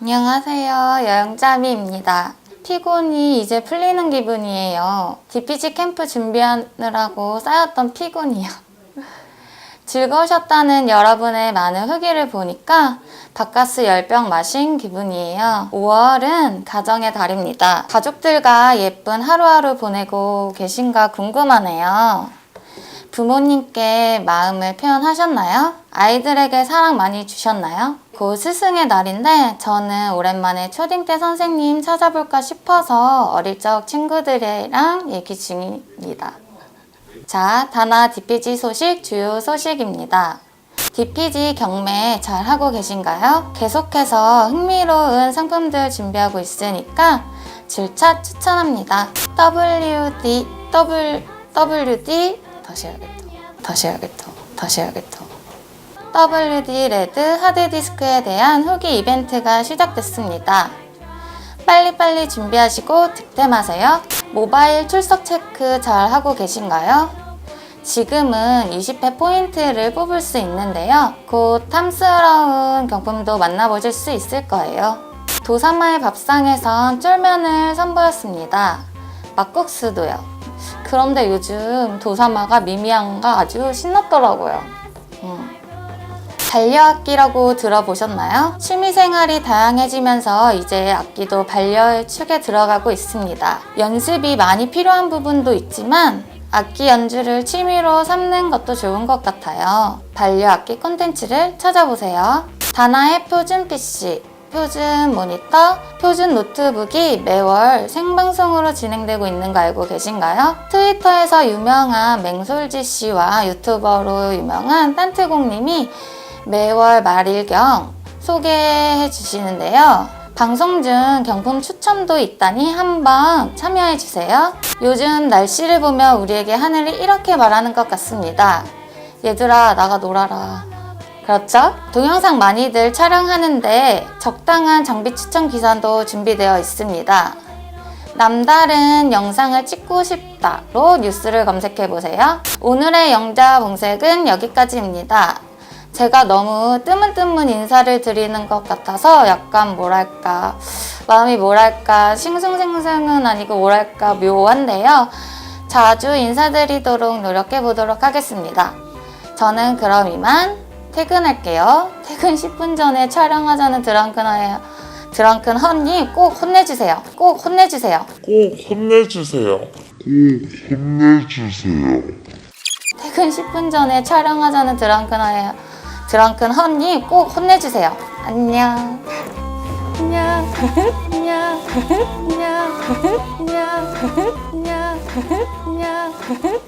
안녕하세요. 여행짜미입니다. 피곤이 이제 풀리는 기분이에요. DPG 캠프 준비하느라고 쌓였던 피곤이요. 즐거우셨다는 여러분의 많은 후기를 보니까 바카스 10병 마신 기분이에요. 5월은 가정의 달입니다. 가족들과 예쁜 하루하루 보내고 계신가 궁금하네요. 부모님께 마음을 표현하셨나요? 아이들에게 사랑 많이 주셨나요? 곧 스승의 날인데 저는 오랜만에 초딩 때 선생님 찾아볼까 싶어서 어릴 적 친구들이랑 얘기 중입니다. 자, 다나 DPG 소식 주요 소식입니다. DPG 경매 잘 하고 계신가요? 계속해서 흥미로운 상품들 준비하고 있으니까 질차 추천합니다. WD, W, WD, 다시 해야겠다. 다시 해야겠다. 다시 해야겠다. WD 레드 하드 디스크에 대한 후기 이벤트가 시작됐습니다. 빨리빨리 준비하시고 득템하세요. 모바일 출석 체크 잘 하고 계신가요? 지금은 20회 포인트를 뽑을 수 있는데요. 곧 탐스러운 경품도 만나보실 수 있을 거예요. 도사마의 밥상에선 쫄면을 선보였습니다. 막국수도요. 그런데 요즘 도사마가 미미양가 아주 신났더라고요. 음. 반려악기라고 들어보셨나요? 취미생활이 다양해지면서 이제 악기도 반려의 축에 들어가고 있습니다. 연습이 많이 필요한 부분도 있지만 악기 연주를 취미로 삼는 것도 좋은 것 같아요. 반려악기 콘텐츠를 찾아보세요. 다나의 표준 PC, 표준 모니터, 표준 노트북이 매월 생방송으로 진행되고 있는 거 알고 계신가요? 트위터에서 유명한 맹솔지 씨와 유튜버로 유명한 딴트공님이 매월 말일경 소개해 주시는데요. 방송 중 경품 추첨도 있다니 한번 참여해 주세요. 요즘 날씨를 보면 우리에게 하늘이 이렇게 말하는 것 같습니다. 얘들아, 나가 놀아라. 그렇죠? 동영상 많이들 촬영하는데 적당한 장비 추천 기사도 준비되어 있습니다. 남다른 영상을 찍고 싶다로 뉴스를 검색해 보세요. 오늘의 영자 봉색은 여기까지입니다. 제가 너무 뜨문뜨문 인사를 드리는 것 같아서 약간 뭐랄까 마음이 뭐랄까 싱숭생숭은 아니고 뭐랄까 묘한데요. 자주 인사드리도록 노력해 보도록 하겠습니다. 저는 그럼 이만 퇴근할게요. 퇴근 10분 전에 촬영하자는 드렁큰 드렁큰 허님 꼭 혼내주세요. 꼭 혼내주세요. 꼭 혼내주세요. 꼭 혼내주세요. 퇴근 10분 전에 촬영하자는 허예요. 드렁큰 허님 꼭 혼내주세요. 안녕. 안녕. 안녕. 안녕. 안녕. 안녕. 안녕.